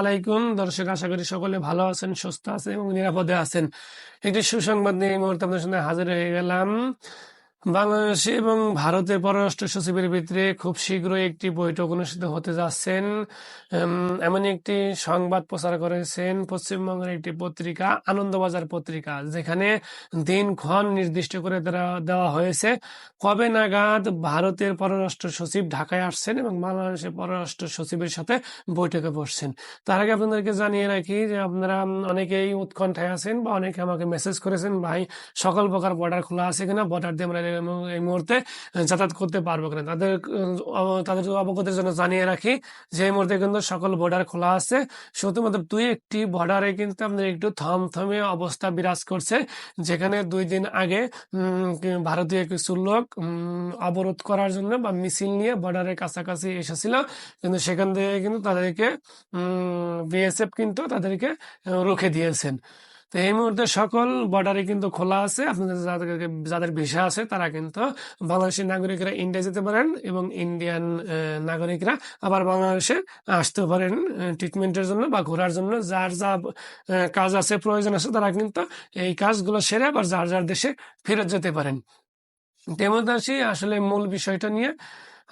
আলাইকুম। দর্শক, আশা করি সকলে ভালো আছেন, সুস্থ আছেন এবং নিরাপদে আছেন। একটি সুসংবাদ নিয়ে এই মুহূর্তে আপনার সঙ্গে হাজির হয়ে গেলাম। বাংলাদেশ এবং ভারতের পররাষ্ট্র সচিবের ভিতরে খুব শীঘ্রই একটি বৈঠক অনুষ্ঠিত হতে যাচ্ছেন। এমন একটি সংবাদ প্রচার করেছেন পশ্চিমবঙ্গের একটি পত্রিকা, আনন্দবাজার পত্রিকা, যেখানে দিনক্ষণ নির্দিষ্ট করে দেওয়া- হয়েছে কবে নাগাদ ভারতের পররাষ্ট্র সচিব ঢাকায় আসছেন এবং বাংলাদেশের পররাষ্ট্র সচিবের সাথে বৈঠকে বসছেন। তার আগে আপনাদেরকে জানিয়ে রাখি যে আপনারা অনেকেই উৎকণ্ঠায় আছেন বা অনেকে আমাকে মেসেজ করেছেন, ভাই, সকল প্রকার বর্ডার খোলা আছে কিনা? বর্ডার দিয়ে আমরা এই মুহূর্তে যাতায়াত করতে পারব কিনা। তাদের তাদের অবগতির জন্য জানিয়ে রাখি যে এই মুহূর্তে কিন্তু সকল বর্ডার খোলা আছে। শুধুমাত্র দুই একটি বর্ডারে কিন্তু আপনার একটু থমথমে অবস্থা বিরাজ করছে, যেখানে দুই দিন আগে ভারতীয় কিছু লোক অবরোধ করার জন্য বা মিছিল নিয়ে বর্ডারের কাছাকাছি এসেছিল। কিন্তু সেখান থেকে কিন্তু তাদেরকে বিএসএফ কিন্তু তাদেরকে রুখে দিয়েছেন। তো এই মুহূর্তে সকল বর্ডারে কিন্তু খোলা আছে। আপনাদের যাদের যাদের ভিসা আছে, তারা কিন্তু বাংলাদেশের নাগরিকরা ইন্ডিয়া যেতে পারেন এবং ইন্ডিয়ান নাগরিকরা আবার বাংলাদেশে আসতে পারেন ট্রিটমেন্টের জন্য বা ঘোরার জন্য। যার যা কাজ আছে, প্রয়োজন আছে, তারা কিন্তু এই কাজগুলো সেরে আবার যার যার দেশে ফেরত যেতে পারেন। দেবদাসী আসলে মূল বিষয়টা নিয়ে।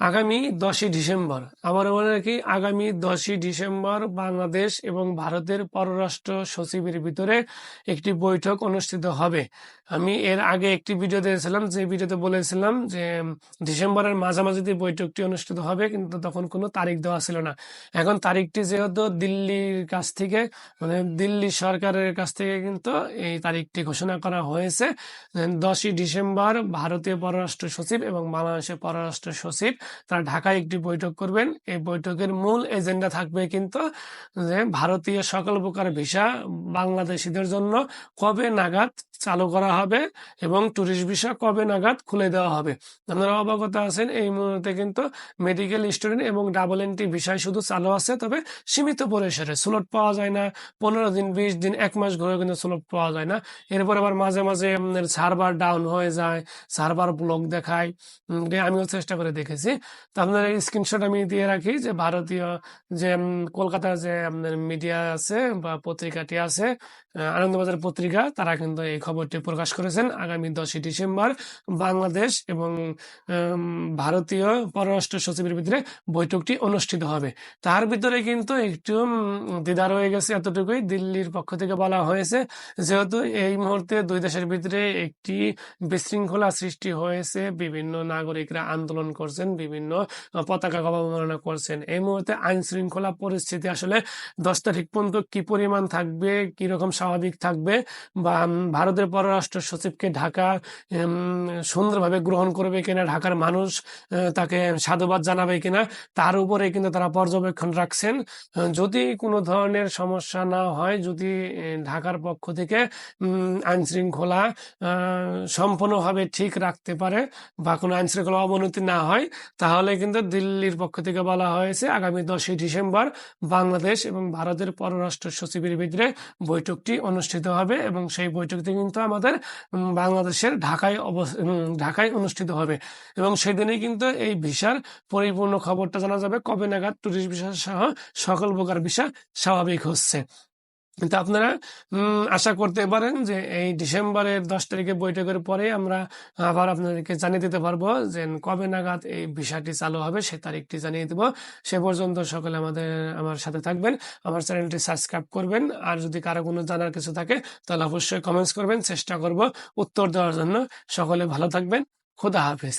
আগামী দশই ডিসেম্বর। আমার মনে রাখি, আগামী দশই ডিসেম্বর বাংলাদেশ এবং ভারতের পররাষ্ট্র সচিবের ভিতরে একটি বৈঠক অনুষ্ঠিত হবে। আমি এর আগে একটি ভিডিও দিয়েছিলাম, যে ভিডিওতে বলেছিলাম যে ডিসেম্বরের মাঝামাঝিতে বৈঠকটি অনুষ্ঠিত হবে, কিন্তু তখন কোনো তারিখ দেওয়া ছিল না। এখন তারিখটি যেহেতু দিল্লির কাছ থেকে মানে দিল্লি সরকারের কাছ থেকে কিন্তু এই তারিখটি ঘোষণা করা হয়েছে। দশই ডিসেম্বর ভারতীয় পররাষ্ট্র সচিব এবং বাংলাদেশের পররাষ্ট্র সচিব তারা ঢাকায় একটি বৈঠক করবেন। এই বৈঠকের মূল এজেন্ডা থাকবে কিন্তু যে ভারতীয় সকল প্রকার ভিসা বাংলাদেশিদের জন্য কবে নাগাদ চালু করা হবে এবং ট্যুরিস্ট ভিসা কবে নাগাদ খুলে দেওয়া হবে। আপনারা অবগত আছেন এই মুহূর্তে কিন্তু মেডিকেল স্টুডেন্ট এবং ডাবল এন্ট্রি ভিসায় শুধু চালু আছে, তবে সীমিত পরিসরে স্লট পাওয়া যায় না। পনেরো দিন, বিশ দিন, এক মাস ঘুরে কিন্তু স্লট পাওয়া যায় না। এরপর আবার মাঝে মাঝে সার্ভার ডাউন হয়ে যায় সার্ভার ব্লক দেখায়। আমিও চেষ্টা করে দেখেছি। তো আপনার স্ক্রিনশট আমি দিয়ে রাখি যে ভারতীয় যে কলকাতার যে আপনার মিডিয়া আছে বা পত্রিকাটি আছে আনন্দবাজার পত্রিকা, তারা কিন্তু এই খবরটি প্রকাশ করেছেন আগামী দশই ডিসেম্বর। বাংলাদেশ এবং ভারতীয় পররাষ্ট্র সচিবের ভিতরে বৈঠকটি অনুষ্ঠিত হবে। তার ভিতরে কিন্তু একটু দ্বিধা রয়ে গেছে এতটুকুই। দিল্লির পক্ষ থেকে বলা হয়েছে যেহেতু এই মুহূর্তে দুই দেশের ভিতরে একটি বিশৃঙ্খলা সৃষ্টি হয়েছে, বিভিন্ন নাগরিকরা আন্দোলন করছেন বিভিন্ন পতাকা অবমাননা করছেন। এই মুহূর্তে আইন শৃঙ্খলা পরিস্থিতি আসলে দশ তারিখ পর্যন্ত কি পরিমাণ থাকবে, কি রকম স্বাভাবিক থাকবে বা ভারতের পররাষ্ট্র সচিবকে ঢাকা সুন্দরভাবে গ্রহণ করবে কিনা, ঢাকার মানুষ তাকে সাধুবাদ জানাবে কিনা, তার উপরে কিন্তু তারা পর্যবেক্ষণ রাখছেন। যদি কোনো ধরনের সমস্যা না হয়, যদি ঢাকার পক্ষ থেকে আইন শৃঙ্খলা সম্পূর্ণভাবে ঠিক রাখতে পারে বা কোনো আইন শৃঙ্খলা অবনতি না হয় তাহলে কিন্তু দিল্লির পক্ষ থেকে বলা হয়েছে, আগামী দশই ডিসেম্বর বাংলাদেশ এবং ভারতের পররাষ্ট্র সচিবের ভিতরে বৈঠকটি অনুষ্ঠিত হবে এবং সেই বৈঠকটি কিন্তু আমাদের বাংলাদেশের ঢাকায় ঢাকায় অনুষ্ঠিত হবে। এবং সেদিনই কিন্তু এই ভিসার পরিপূর্ণ খবরটা জানা যাবে। কবে নাগাদ টুরিস্ট ভিসা সহ সকল প্রকার ভিসা স্বাভাবিক হচ্ছে। কিন্তু আপনারা আশা করতে পারেন যে এই ডিসেম্বরের দশ তারিখে বৈঠকের পরে আমরা আবার আপনাদেরকে জানিয়ে দিতে পারব যে কবে নাগাদ এই ভিসাটি চালু হবে, সে তারিখটি জানিয়ে দেব। সে পর্যন্ত সকলে আমাদের, আমার সাথে থাকবেন। আমার চ্যানেলটি সাবস্ক্রাইব করবেন। আর যদি কারও কোনো জানার কিছু থাকে, তাহলে অবশ্যই কমেন্টস করবেন। চেষ্টা করব উত্তর দেওয়ার জন্য। সকলে ভালো থাকবেন। খুদা হাফেজ।